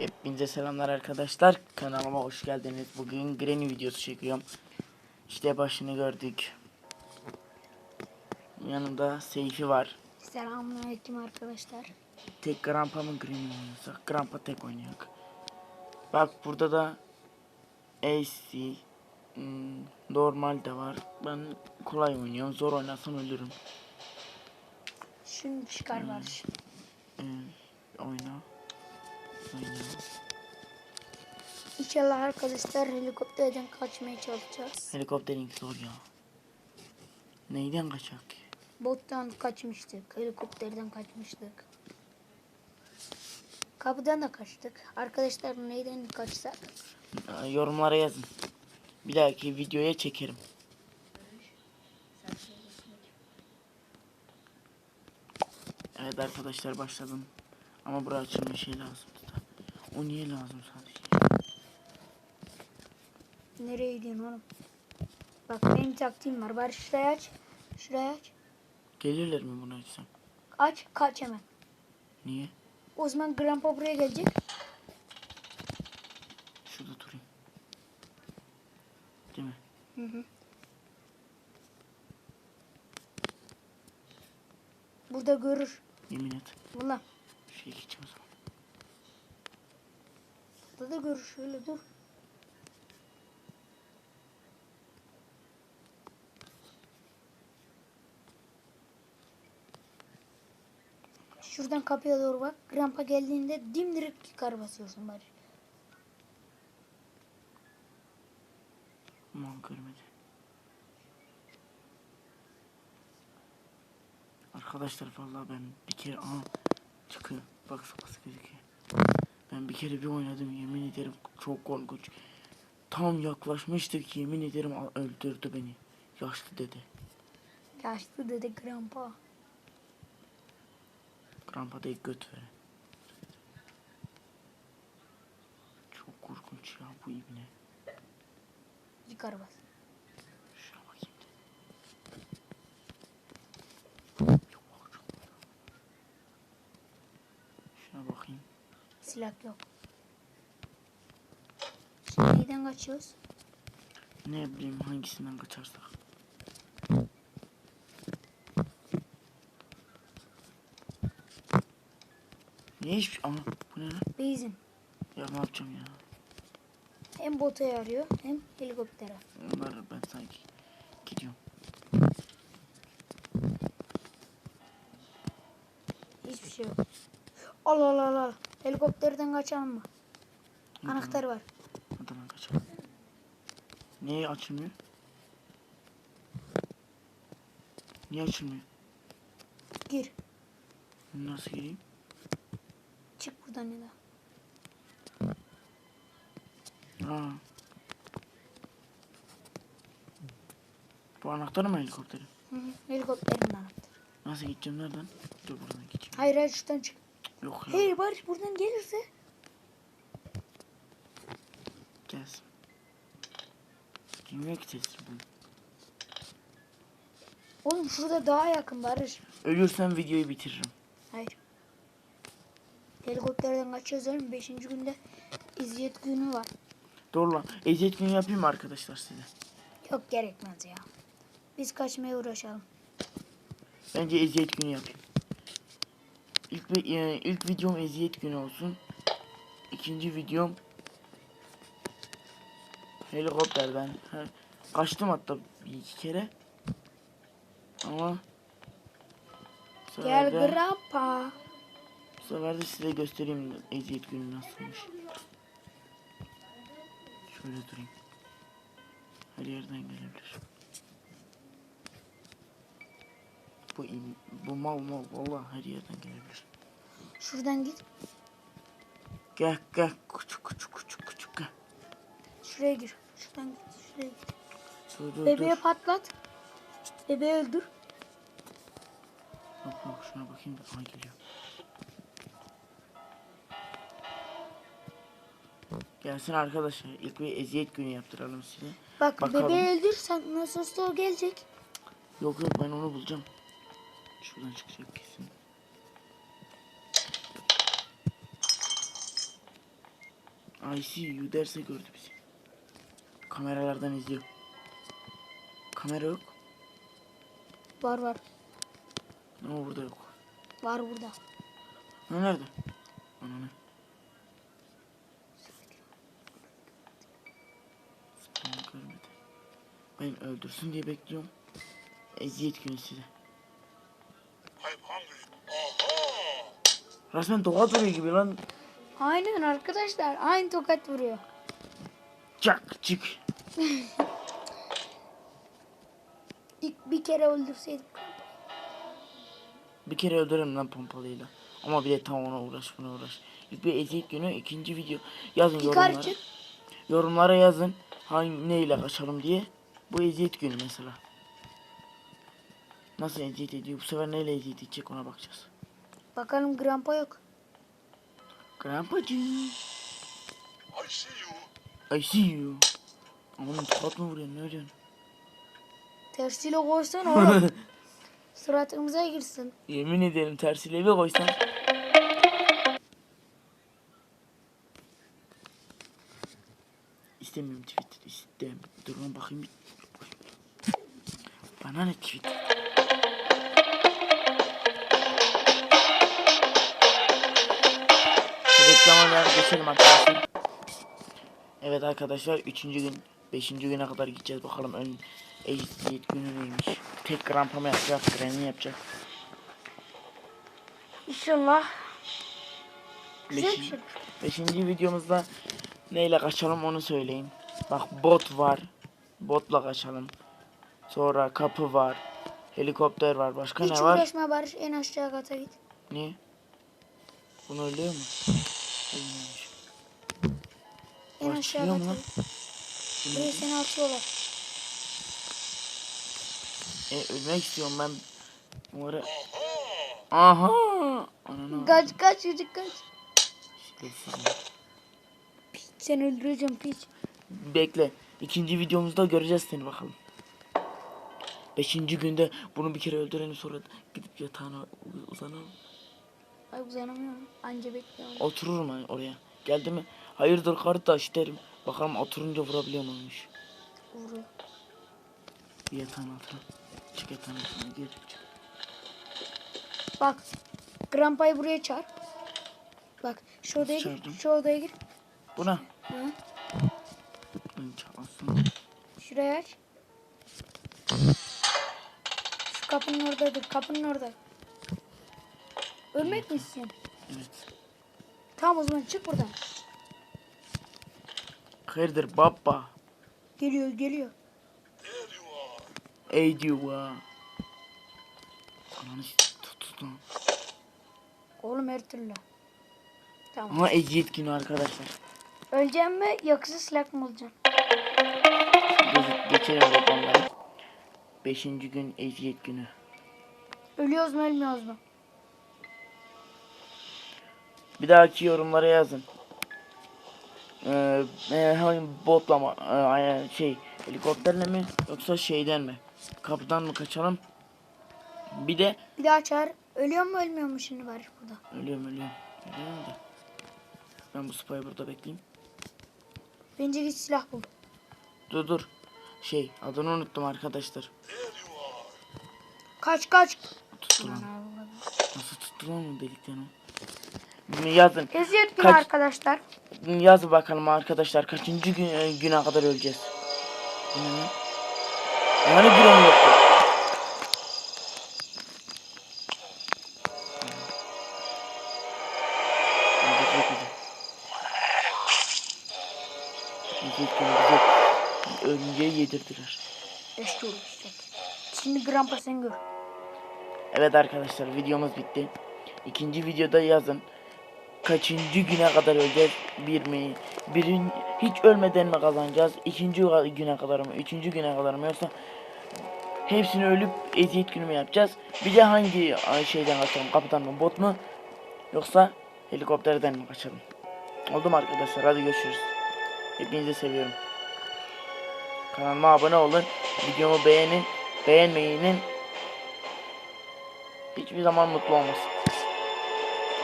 Hepinize selamlar arkadaşlar. Kanalıma hoş geldiniz. Bugün Granny videosu çekiyorum. İşte başını gördük. Yanında Seyfi var. Selamünaleyküm arkadaşlar. Tek Grandpa mı Granny mi oynasak? Grandpa tek oynuyor. Bak burada da AC hmm, normal de var. Ben kolay oynuyorum. Zor oynasam ölürüm. Şimdi çıkar var. Ee, oyna. İnşallah arkadaşlar helikopterden kaçmaya çalışacağız. Helikopterin zor ya. Neyden kaçak ki? Bottan kaçmıştık. Helikopterden kaçmıştık. Kapıdan da kaçtık. Arkadaşlar neyden kaçsak? Yorumlara yazın. Bir dahaki videoya çekerim. Evet arkadaşlar başladım. Ama buraya açılma şey lazım. O niye lazım sadece? Nereye gidiyorsun oğlum? Bak benim taktiğim var. Bari şurayı aç. Şurayı aç. Gelirler mi bunu açsam? Aç kaç hemen. Niye? O zaman Grandpa buraya gelecek. Şurada durayım. Değil mi? Hı hı. Burada görür. Yemin et. Valla. Şey geçeceğim o zaman. Burada da görür. Dur. Şuradan kapıya doğru bak. Rampa geldiğinde dimdirek yukarı basıyorsun bari. Aman görmedi. Arkadaşlar vallahi ben bir kere aha çıkıyor. Bak sıkısı gözüküyor. Ben bir kere bir oynadım yemin ederim çok korkunç. Tam yaklaşmıştık yemin ederim öldürdü beni. Yaşlı dede. Yaşlı dede Grandpa. Grandpa değil göt veren. Çok korkunç ya bu ibne. Yukarı bas. Şuna bakayım. Yok bak çok fena. Şuna bakayım. Silah yok. Şimdi neyden kaçıyoruz? Ne bileyim hangisinden kaçarsak. Niye hiçbir Aha bu ne lan? Benzin. Ya ne yapacağım ya? Hem bota yarıyor hem helikoptere. Onlar ben sanki gidiyorum. Hiçbir şey yok. Al al al al. Helikopterden kaçalım mı? Hadi Anahtar var. Ben kaçalım. Niye açılmıyor? Niye açılmıyor? Gir. Nasıl gireyim? Çık buradan ya da. Aa. Bu anahtar mı helikopterin? Hı hı. Helikopterin anahtarı. Nasıl gideceğim nereden? Dur buradan geçeyim. Hayır hayır şuradan çık. Yok ya. Hayır Barış buradan gelirse. Gelsin. Ki sesi bu. Oğlum şurada daha yakın Barış. Ölürsem videoyu bitiririm. Hayır. Helikopterden kaçıyoruz oğlum. Beşinci günde izleyet günü var. Doğru lan. Eziyet günü yapayım mı arkadaşlar size? Yok gerekmez ya. Biz kaçmaya uğraşalım. Bence eziyet günü yapayım. İlk, e, ilk videom eziyet günü olsun. İkinci videom helikopterden. Ha, kaçtım hatta bir iki kere. Ama bu Gel de, grandpa. bu sefer de size göstereyim eziyet günü nasılmış. Şöyle durayım. Her yerden gelebilir. Bu im- bu mal mal vallahi her yerden gelebilir. Şuradan git. Gel gel küçük küçük küçük küçük gel. Şuraya gir. Şuradan git. Şuraya git. Dur dur Bebeği dur. patlat. Bebeği öldür. Yok yok şuna bakayım da aha geliyor. Gelsin arkadaşlar ilk bir eziyet günü yaptıralım size. Bak Bakalım. bebeği öldür. Sen nasıl olsa o gelecek. Yok yok ben onu bulacağım. Şuradan çıkacak kesin. I see you derse gördü bizi. Kameralardan izliyor. Kamera yok. Var var. Ama burada yok. Var burada. Ne nerede? Ananı. Beni görmedi. Ben öldürsün diye bekliyorum. Eziyet günü size. Resmen doğa duruyor gibi lan. Aynen arkadaşlar. Aynı tokat vuruyor. Çak çık. İlk bir kere öldürseydik. Bir kere öldürürüm lan pompalıyla. Ama bir de tam ona uğraş buna uğraş. İlk bir eziyet günü ikinci video. Yazın Pikar yorumlara. çık. Yorumlara yazın. Hangi neyle kaçalım diye. Bu eziyet günü mesela. Nasıl eziyet ediyor? Bu sefer neyle eziyet edecek ona bakacağız. Bakalım Grandpa yok. Grandpacığım. I see you. I see you. Aman tokat mı ne diyorsun? Tersiyle koysan oğlum. Suratımıza girsin. Yemin ederim tersiyle bir koysan. İstemiyorum Twitter istemiyorum. Dur lan bakayım. Bana ne Twitter? Reklamalara geçelim arkadaşlar. Evet arkadaşlar 3. gün 5. güne kadar gideceğiz bakalım ön ehliyet günü neymiş. Tek rampama yapacak, freni yapacak. İnşallah. Güzel bir Beşin- şey. Beşinci videomuzda neyle kaçalım onu söyleyeyim. Bak bot var. Botla kaçalım. Sonra kapı var. Helikopter var. Başka Hiç ne var? uğraşma Barış en aşağı kata git. Niye? Bunu ölüyor mu? En aşağı Başlıyor kata mu lan? git. Buraya seni atıyorlar. E, ölmek istiyorum ben. Umarım. Aha! Ananı. Kaç kaç çocuk kaç. Piç seni öldüreceğim piç. Bekle. İkinci videomuzda göreceğiz seni bakalım. Beşinci günde bunu bir kere öldürelim sonra gidip yatağına uzanalım. Ay uzanamıyorum. Anca bekliyorum. Otururum hani oraya. Geldi mi? Hayırdır kardeş derim. Bakalım oturunca vurabiliyor muymuş? Vuruyor. Bir yatağın altına. Çık yatağın altına gir. Çık. Bak. Grandpa'yı buraya çağır. Bak şu odaya gir. Çağırdım. Şu odaya gir. Buna. Hı? Çalsın. Şuraya aç. Şu kapının oradadır. Kapının orada. Ölmek mi istiyorsun? Evet. Tamam o zaman çık buradan. Hayırdır baba? Geliyor geliyor. Ey diyor. Ananı s- tut tut lan. Oğlum her türlü. Tamam. Ama eziyet günü arkadaşlar. Öleceğim mi yoksa silah mı olacağım? Geç, geçelim reklamları. Beşinci gün eziyet günü. Ölüyoruz mu ölmüyoruz mu? Bir dahaki yorumlara yazın. Ee, e, hangi botla mı? Ee, şey helikopterle mi yoksa şeyden mi? Kapıdan mı kaçalım? Bir de Bir daha çağır. Ölüyor mu ölmüyor mu şimdi Barış burada? ölüyorum ölüyorum. Ölüyorum da. Ben bu spayı burada bekleyeyim. Bence git silah bul. Dur dur. Şey adını unuttum arkadaşlar. Kaç kaç. Tuttu lan. Nasıl tuttu lan bu delikten o? Yazın. Eziyet günü Kaç- arkadaşlar. Yaz bakalım arkadaşlar kaçıncı gün, e, güne kadar öleceğiz. Ne lan? Yani bir an yoktu. Ölümceye yedirdiler. Eşki olacak. Şimdi Grandpa sen gör. Evet arkadaşlar videomuz bitti. İkinci videoda yazın. Kaçıncı güne kadar öleceğiz? Bir mi? Birin hiç ölmeden mi kazanacağız? İkinci güne kadar mı? Üçüncü güne kadar mı? Yoksa hepsini ölüp eziyet günü mü yapacağız? Bir de hangi şeyden kaçalım? Kapıdan mı? Bot mu? Yoksa helikopterden mi kaçalım? Oldu mu arkadaşlar? Hadi görüşürüz. Hepinizi seviyorum. Kanalıma abone olun. Videomu beğenin. Beğenmeyinin hiçbir zaman mutlu olmasın.